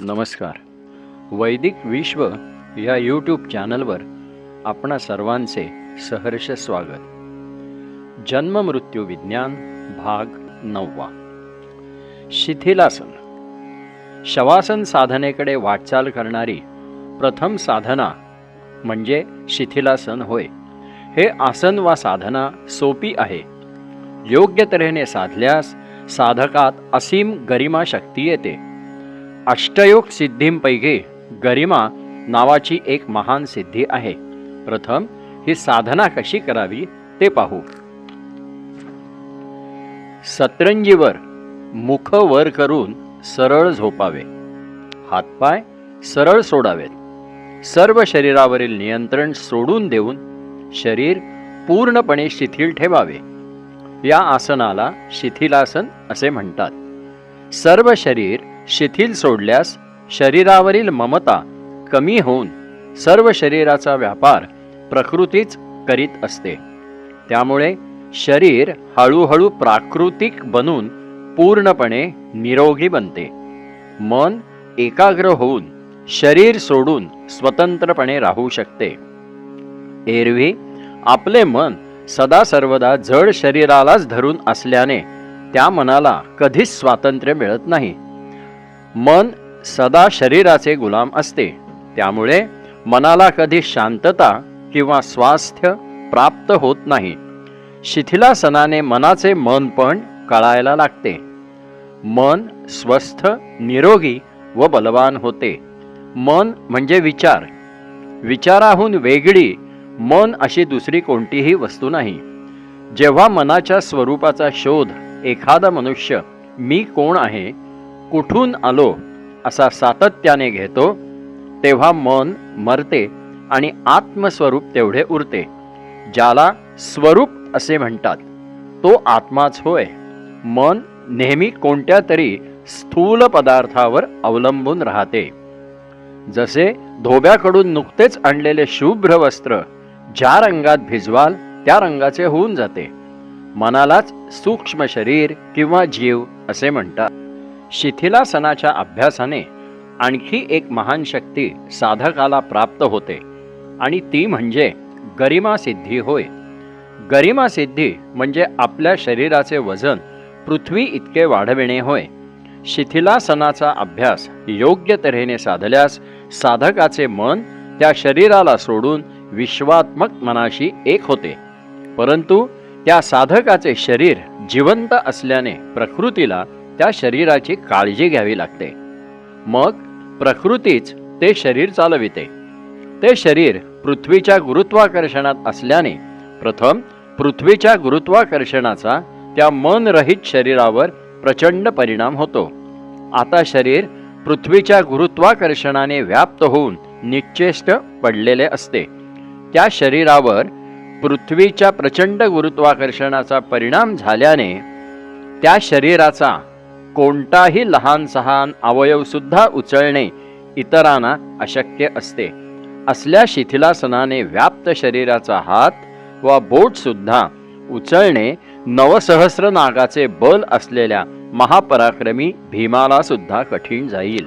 नमस्कार. वैदिक विश्व या यूट्यूब चॅनलवर आपणा सर्वांचे सहर्ष स्वागत. जन्म मृत्यू विज्ञान भाग नववा. शिथिलासन. शवासन साधनेकडे वाटचाल करणारी प्रथम साधना म्हणजे शिथिलासन होय. हे आसन वा साधना सोपी आहे. योग्य तऱ्हेने साधल्यास साधकात असीम गरिमा शक्ती येते. अष्टयोग सिद्धींपैकी गरिमा नावाची एक महान सिद्धी आहे. प्रथम ही साधना कशी करावी ते पाहू. सतरंजीवर मुख वर करून सरळ झोपावे. हातपाय सरळ सोडावेत. सर्व शरीरावरील नियंत्रण सोडून देऊन शरीर पूर्णपणे शिथिल ठेवावे. या आसनाला शिथिलासन असे म्हणतात. सर्व शरीर शिथिल सोडल्यास शरीरावरील ममता कमी होऊन सर्व शरीराचा व्यापार प्रकृतीच करीत असते. त्यामुळे शरीर हळूहळू प्राकृतिक बनून पूर्णपणे निरोगी बनते. मन एकाग्र होऊन शरीर सोडून स्वतंत्रपणे राहू शकते. एरवी आपले मन सदा सर्वदा जड शरीरालाच धरून असल्याने त्या मनाला कधीच स्वातंत्र्य मिळत नाही. मन सदा शरीराचे गुलाम असते. त्यामुळे मनाला कधी शांतता किंवा स्वास्थ्य प्राप्त होत नाही. शिथिलासनाने मनाचे मन पण कळायला लागते. मन स्वस्थ निरोगी व बलवान होते. मन म्हणजे विचार. विचाराहून वेगळी मन अशी दुसरी कोणतीही वस्तू नाही. जेव्हा मनाच्या स्वरूपाचा शोध एखादा मनुष्य मी कोण आहे कुठून आलो असा सातत्याने घेतो तेव्हा मन मरते आणि आत्मस्वरूप तेवढे उरते ज्याला स्वरूप असे म्हणतात. तो आत्माच होय. मन नेहमी कोणत्या तरी स्थूल पदार्थावर अवलंबून राहते. जसे धोब्याकडून नुकतेच आणलेले शुभ्र वस्त्र ज्या रंगात भिजवाल त्या रंगाचे होऊन जाते. मनालाच सूक्ष्म शरीर किंवा जीव असे म्हणतात. शिथिलासनाच्या अभ्यासाने आणखी एक महान शक्ती साधकाला प्राप्त होते. आणि ती म्हणजे गरिमा सिद्धी होय. गरिमा सिद्धी म्हणजे आपल्या शरीराचे वजन पृथ्वी इतके वाढविणे होय. शिथिलासनाचा अभ्यास योग्य तऱ्हेने साधल्यास साधकाचे मन त्या शरीराला सोडून विश्वात्मक मनाशी एक होते. परंतु त्या साधकाचे शरीर जिवंत असल्याने प्रकृतीला त्या शरीराची काळजी घ्यावी लागते. मग प्रकृतीच ते शरीर चालविते. ते शरीर पृथ्वीच्या गुरुत्वाकर्षणात असल्याने प्रथम पृथ्वीच्या गुरुत्वाकर्षणाचा त्या मनरहित शरीरावर प्रचंड परिणाम होतो. आता शरीर पृथ्वीच्या गुरुत्वाकर्षणाने व्याप्त होऊन निश्चेष्ट पडलेले असते. त्या शरीरावर पृथ्वीच्या प्रचंड गुरुत्वाकर्षणाचा परिणाम झाल्याने त्या शरीराचा कोणताही लहान सहान अवयव सुद्धा उचलणे इतरांना अशक्य असते. असल्या शिथिलासनाने व्याप्त शरीराचा हात वा बोट सुद्धा उचलणे नवसहस्र नागाचे बल असलेल्या महापराक्रमी भीमाला सुद्धा कठीण जाईल.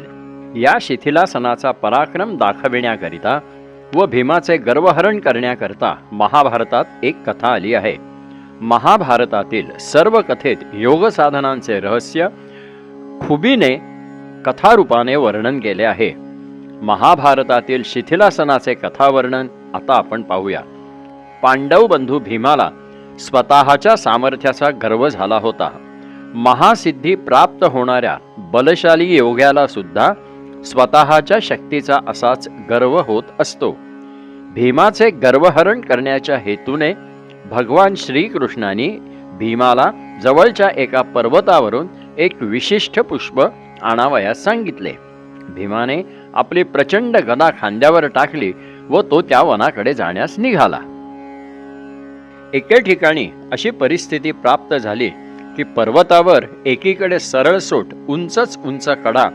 या शिथिलासनाचा पराक्रम दाखविण्याकरिता व भीमाचे गर्वहरण करण्याकरता महाभारतात एक कथा आली आहे. महाभारतातील सर्व कथेत योग साधनांचे रहस्य खुबीने कथारूपाने वर्णन केले आहे. महाभारतातील शिथिलासनाचे कथावर्णन आता आपण पाहूया. पांडव बंधू भीमाला स्वतःच्या सामर्थ्याचा गर्व झाला होता. महासिद्धी प्राप्त होणाऱ्या बलशाली योग्याला सुद्धा स्वतःच्या शक्तीचा असाच गर्व होत असतो. भीमाचे गर्वहरण करण्याच्या हेतूने भगवान श्रीकृष्णाने भीमाला जवळच्या एका पर्वतावरून एक विशिष्ट पुष्प आणावयास सांगितले. भीमाने आपली प्रचंड गदा खांद्यावर टाकली व तो त्या वनाकडे जाण्यास निघाला. एके ठिकाणी अशी परिस्थिती प्राप्त झाली की पर्वतावर एकीकडे सरळसोट उंचच उंच कडा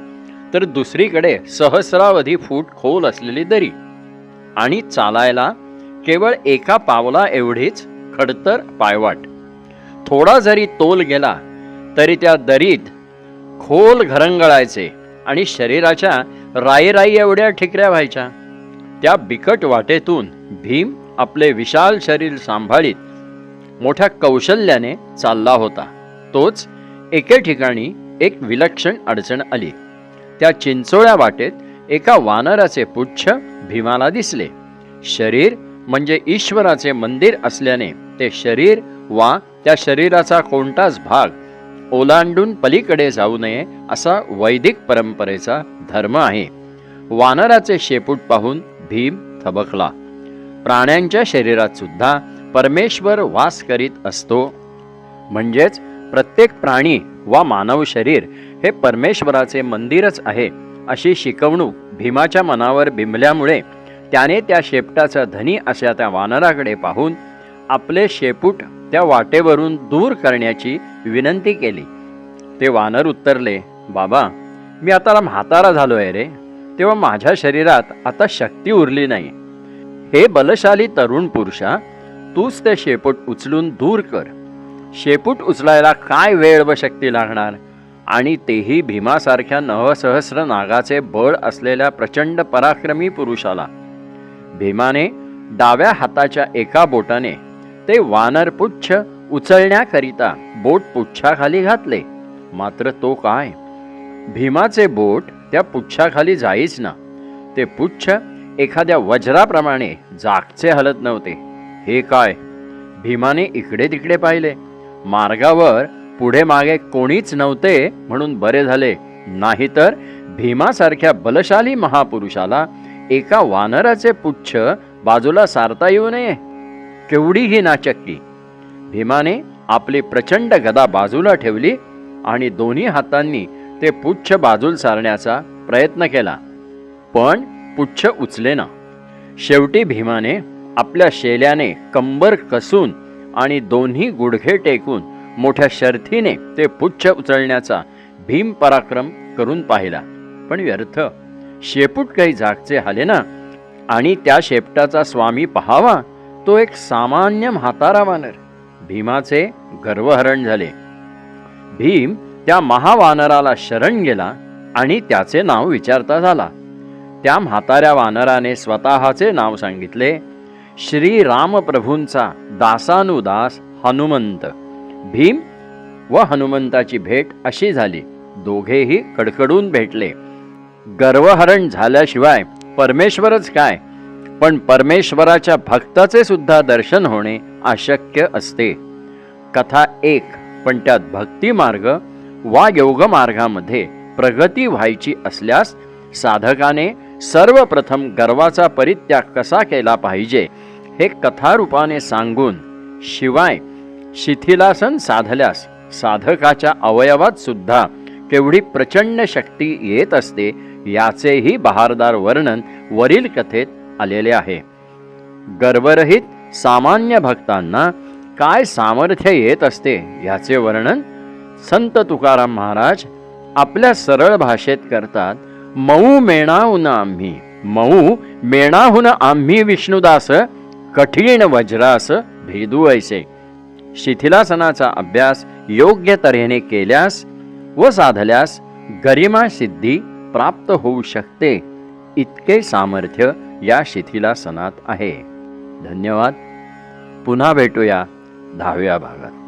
तर दुसरीकडे सहस्रावधी फूट खोल असलेली दरी. आणि चालायला केवळ एका पावला एवढीच खडतर पायवाट. थोडा जरी तोल गेला तरी त्या दरीत खोल घरंगळायचे आणि शरीराच्या राईराई एवढ्या ठिकऱ्या व्हायच्या. त्या बिकट वाटेतून भीम आपले विशाल शरीर सांभाळीत मोठ्या कौशल्याने चालला होता. तोच एके ठिकाणी एक विलक्षण अडचण आली. त्या चिंचोळ्या वाटेत एका वानराचे पुच्छ भीमाला दिसले. शरीर म्हणजे ईश्वराचे मंदिर असल्याने ते शरीर वा त्या शरीराचा कोणताच भाग ओलांडून पलीकडे जाऊ नये असा वैदिक परंपरेचा धर्म आहे. वानराचे शेपूट पाहून भीम थबकला. प्राण्यांच्या शरीरात सुद्धा परमेश्वर वास करीत असतो. म्हणजेच प्रत्येक प्राणी वा मानव शरीर हे परमेश्वराचे मंदिरच आहे अशी शिकवणूक भीमाच्या मनावर बिंबल्यामुळे त्याने त्या शेपटाचा धनी अशा त्या वानराकडे पाहून आपले शेपूट त्या वाटेवरून दूर करण्याची विनंती केली. ते वानर उत्तरले बाबा मी आता म्हातारा झालो आहे रे. तेव्हा माझ्या शरीरात आता शक्ती उरली नाही. हे बलशाली तरुण पुरुषा तूच ते शेपूट उचलून दूर कर. शेपूट उचलायला काय वेळ व शक्ती लागणार? आणि तेही भीमासारख्या नवसहस्र नागाचे बळ असलेल्या प्रचंड पराक्रमी पुरुषाला. भीमाने डाव्या हाताच्या एका बोटाने ते वानर पुच्छ उचलण्याकरिता बोट पुच्छाखाली घातले. मात्र तो काय? भीमाचे बोट त्या पुच्छाखाली जाईच ना. ते पुच्छ एखाद्या वज्राप्रमाणे जागचे हलत नव्हते. हे काय? भीमाने इकडे तिकडे पाहिले. मार्गावर पुढे मागे कोणीच नव्हते म्हणून बरे झाले. नाहीतर भीमासारख्या बलशाली महापुरुषाला एका वानराचे पुच्छ बाजूला सारता येऊ नये. केवढीही नाचक्की भीमाने आपली प्रचंड गदा बाजूला ठेवली आणि दोन्ही हातांनी ते पुच्छ बाजूल सारण्याचा प्रयत्न केला. पण पुच्छ उचले ना. शेवटी भीमाने आपल्या शेल्याने कंबर कसून आणि दोन्ही गुडघे टेकून मोठ्या शर्थीने ते पुच्छ उचलण्याचा भीम पराक्रम करून पाहिला. पण व्यर्थ. शेपूट काही जागचे हाले ना. आणि त्या शेपटाचा स्वामी पहावा तो एक सामान्य म्हातारा वानर. भीमाचे गर्वहरण झाले. भीम त्या महावानराला शरण गेला आणि त्याचे नाव विचारता झाला. त्या म्हाताऱ्या वानराने स्वतःचे नाव सांगितले श्री रामप्रभूंचा दासानुदास हनुमंत. भीम व हनुमंताची भेट अशी झाली. दोघेही कडकडून भेटले. गर्वहरण झाल्याशिवाय परमेश्वरच काय? पण परमेश्वराच्या भक्ताचे सुद्धा दर्शन होणे अशक्य असते. कथा एक पण त्यात भक्ती मार्ग वा योग मार्गामध्ये प्रगती व्हायची असल्यास साधकाने सर्वप्रथम गर्वाचा परित्याग कसा केला पाहिजे हे कथारूपाने सांगून शिवाय शिथिलासन साधल्यास साधकाच्या अवयवात सुद्धा केवढी प्रचंड शक्ती येत असते याचेही बहारदार वर्णन वरील कथेत आलेले आहे. गर्वरहित सामान्य भक्तांना काय सामर्थ्य येत असते याचे वर्णन संत तुकाराम महाराज आपल्या सरळ भाषेत करतात. मऊ मेणाहून आम्ही मऊ मेणाहून आम्ही विष्णुदास कठीण वज्रास भेदू ऐसे. शिथिलासनाचा अभ्यास योग्य तऱ्हेने केल्यास व साधल्यास गरिमा सिद्धी प्राप्त होऊ शकते. इतके सामर्थ्य या शिथिलासनात आहे. धन्यवाद. पुन्हा भेटूया दहाव्या भागात.